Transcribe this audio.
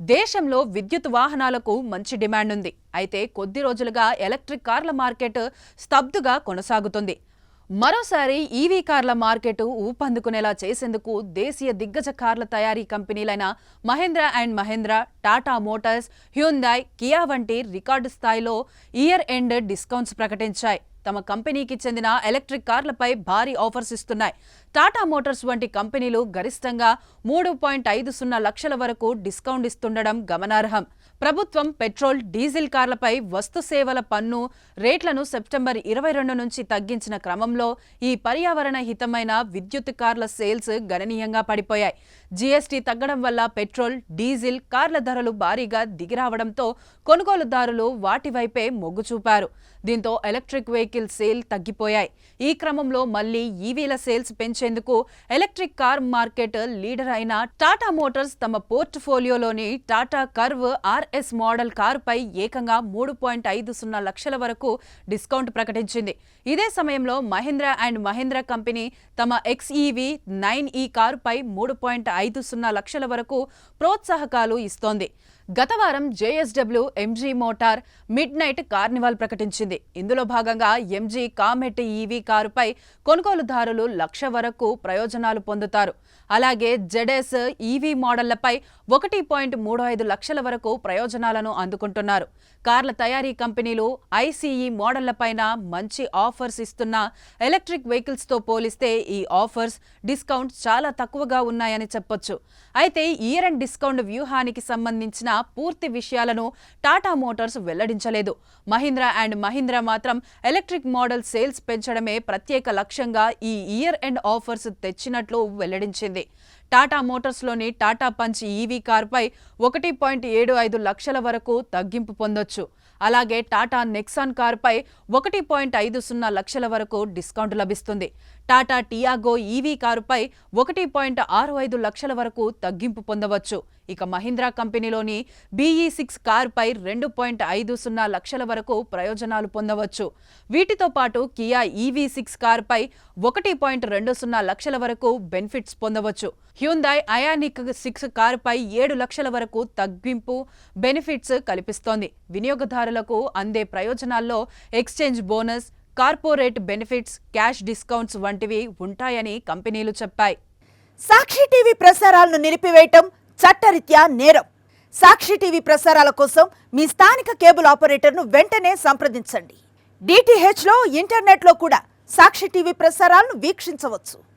దేశంలో విద్యుత్ వాహనాలకు మంచి డిమాండ్ ఉంది అయితే కొద్ది రోజులుగా ఎలక్ట్రిక్ కార్ల మార్కెట్ స్తబ్దుగా కొనసాగుతుంది. మరోసారి ఈవీ కార్ల మార్కెట్ ఊపందుకునేలా చేసేందుకు దేశీయ దిగ్గజ కార్ల తయారీ కంపెనీలైన Mahindra and Mahindra Tata Motors Hyundai Kia వంటి రికార్డు స్థాయిలో ఇయర్ ఎండ్ డిస్కౌంట్స్ ప్రకటించాయి. తమ కంపెనీకి చెందిన ఎలక్ట్రిక్ కార్లపై భారీ ఆఫర్స్ ఇస్తున్నాయి. టాటా మోటార్స్ వంటి కంపెనీలు గరిష్టంగా మూడు పాయింట్ ఐదు సున్నా లక్షల వరకు డిస్కౌంట్ ఇస్తుండడం గమనార్హం. ప్రభుత్వం పెట్రోల్ డీజిల్ కార్లపై వస్తు సేవల పన్ను రేట్లను సెప్టెంబర్ ఇరవై రెండు నుంచి తగ్గించిన క్రమంలో ఈ పర్యావరణ హితమైన విద్యుత్ కార్ల సేల్స్ గణనీయంగా పడిపోయాయి. జీఎస్టీ తగ్గడం వల్ల పెట్రోల్ డీజిల్ కార్ల ధరలు భారీగా దిగిరావడంతో కొనుగోలుదారులు వాటి వైపే మొగ్గు చూపారు. దీంతో ఎలక్ట్రిక్ వెహికల్ సేల్ తగ్గిపోయాయి. ఈ క్రమంలో మళ్ళీ ఈవీల సేల్స్ పెంచేందుకు ఎలక్ట్రిక్ కార్ మార్కెట్ లీడర్ అయిన టాటా మోటార్స్ తమ పోర్ట్ఫోలియోలోని Tata Curvv R RS model కారుపై ఏకంగా మూడు పాయింట్ ఐదు సున్నా లక్షల వరకు డిస్కౌంట్ ప్రకటించింది. ఇదే సమయంలో మహీంద్ర అండ్ మహీంద్ర కంపెనీ తమ ఎక్స్ఈవి నైన్ ఈ కారుపై మూడు పాయింట్ ఐదు సున్నా లక్షల వరకు ప్రోత్సాహకాలు ఇస్తోంది. గత వారం JSW MG Motor midnight carnival ప్రకటించింది. ఇందులో భాగంగా ఎంజీ కామెట్ ఈవీ కారుపై కొనుగోలుదారులు లక్ష వరకు ప్రయోజనాలు పొందుతారు. అలాగే జెడెస్ ఈవీ మోడళ్ళపై ఒకటి పాయింట్ మూడు ఐదు లక్షల వరకు ప్రయోజనాలను అందుకుంటున్నారు. కార్ల తయారీ కంపెనీలు ఐసీఈ మోడళ్ళపైన మంచి ఆఫర్స్ ఇస్తున్న ఎలక్ట్రిక్ వెహికల్స్తో పోలిస్తే ఈ ఆఫర్స్ డిస్కౌంట్ చాలా తక్కువగా ఉన్నాయని చెప్పొచ్చు. అయితే ఇయర్ అండ్ డిస్కౌంట్ వ్యూహానికి సంబంధించిన పూర్తి విషయాలను టాటా మోటార్స్ వెల్లడించలేదు. మహీంద్రా అండ్ మహీంద్రా మాత్రం ఎలక్ట్రిక్ మోడల్ సేల్స్ పెంచడమే ప్రత్యేక లక్ష్యంగా ఈ ఇయర్ ఎండ్ ఆఫర్స్ తెచ్చినట్లు వెల్లడించింది. టాటా మోటార్స్లోని టాటా పంచ్ ఈవీ కార్పై ఒకటి పాయింట్ ఏడు ఐదు లక్షల వరకు తగ్గింపు పొందొచ్చు. అలాగే టాటా నెక్సాన్ కారుపై ఒకటి పాయింట్ ఐదు సున్నా లక్షల వరకు డిస్కౌంట్ లభిస్తుంది. టాటా టియాగో ఈవీ కారుపై ఒకటి పాయింట్ ఆరు ఐదు లక్షల వరకు తగ్గింపు పొందవచ్చు. ఇక మహీంద్రా కంపెనీలోని బీఈ సిక్స్ కారుపై రెండు పాయింట్ ఐదు సున్నా లక్షల వరకు ప్రయోజనాలు పొందవచ్చు. వీటితో పాటు కియా ఈవీ సిక్స్ కారుపై ఒకటి పాయింట్ రెండు సున్నా లక్షల వరకు బెనిఫిట్స్ పొందవచ్చు. హ్యూందాయ్ అయానిక్ సిక్స్ కారుపై ఏడు లక్షల వరకు తగ్గింపు బెనిఫిట్స్ కల్పిస్తోంది. వినియోగదారులకు అందే ప్రయోజనాల్లో exchange bonus corporate benefits cash discounts వంటివి ఉంటాయని కంపెనీలు చెప్పాయి. సాక్షి టీవీ ప్రసారాలను నిలిపివేయటం చట్టరీత్యా నేరం. సాక్షి టీవీ ప్రసారాల కోసం మీ స్థానిక కేబుల్ ఆపరేటర్ను వెంటనే సంప్రదించండి. డిటిహెచ్లో ఇంటర్నెట్లో కూడా సాక్షి టీవీ ప్రసారాలను వీక్షించవచ్చు.